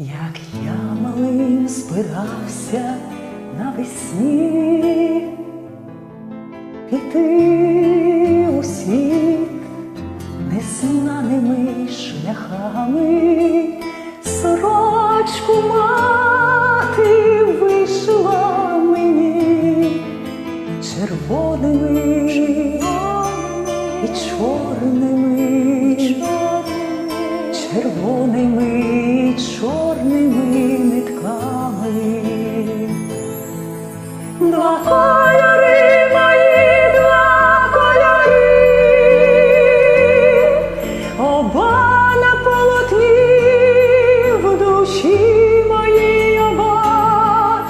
Як я малим збирався навесні піти у світ незнаними шляхами, сорочку мати вишила мені червоними і чорними червоними Два кольори мої, два кольори, оба на полотні в душі моїй оба,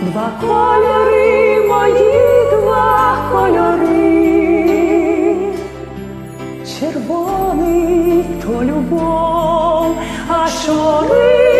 два кольори мої, два кольори. Червоний то любов, а чорний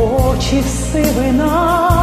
очі сивина,